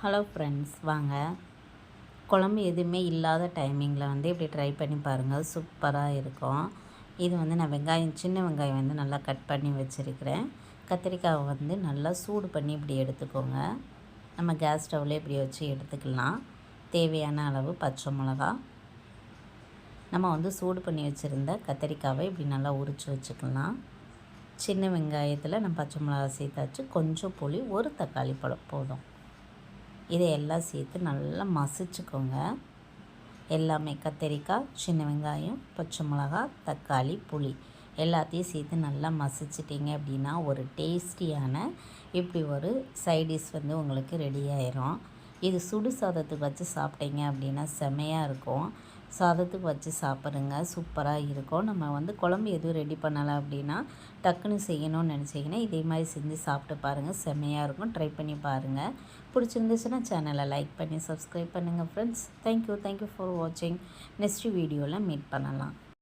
Hello friends வாங்க. குழம்பு எதுவுமே இல்லாத டைமிங்கில் வந்து இப்படி ட்ரை பண்ணி பாருங்கள் சூப்பராக இருக்கும். இது வந்து நான் வெங்காயம் சின்ன வெங்காயம் வந்து நல்லா கட் பண்ணி வச்சுருக்கிறேன். கத்திரிக்காவை வந்து நல்லா சூடு பண்ணி இப்படி எடுத்துக்கோங்க. நம்ம கேஸ் ஸ்டவ்லேயே இப்படி வச்சு எடுத்துக்கலாம். தேவையான அளவு பச்சை மிளகா. நம்ம வந்து சூடு பண்ணி வச்சுருந்த கத்திரிக்காவை இப்படி நல்லா உரித்து வச்சுக்கலாம். சின்ன வெங்காயத்தில் நம்ம பச்சை மிளகா சேர்த்தாச்சு. கொஞ்சம் புளி ஒரு தக்காளி பழம் போதும். இதை எல்லாம் சேர்த்து நல்லா மசிச்சுக்கோங்க. எல்லாமே கத்திரிக்காய் சின்ன வெங்காயம் பச்சை மிளகா தக்காளி புளி எல்லாத்தையும் சேர்த்து நல்லா மசிச்சிட்டிங்க அப்படின்னா ஒரு டேஸ்டியான இப்படி ஒரு சைடிஷ் வந்து உங்களுக்கு ரெடி ஆயிரும். இது சுடு சாதத்துக்கு வச்சு சாப்பிட்டீங்க அப்படின்னா செமையாக இருக்கும். சாதத்துக்கு வச்சு சாப்பிடுங்க. சூப்பராக இருக்கும். நம்ம வந்து குழம்பு எதுவும் ரெடி பண்ணலை அப்படின்னா டக்குன்னு செய்யணும்னு நினச்சிங்கன்னா இதே மாதிரி செஞ்சு சாப்பிட்டு பாருங்கள் செம்மையாக இருக்கும். ட்ரை பண்ணி பாருங்கள் பிடிச்சிருந்துச்சுன்னா சேனலை லைக் பண்ணி சப்ஸ்கிரைப் பண்ணுங்கள் friends thank you thank you for வாட்சிங் நெக்ஸ்ட் வீடியோவில் மீட் பண்ணலாம்.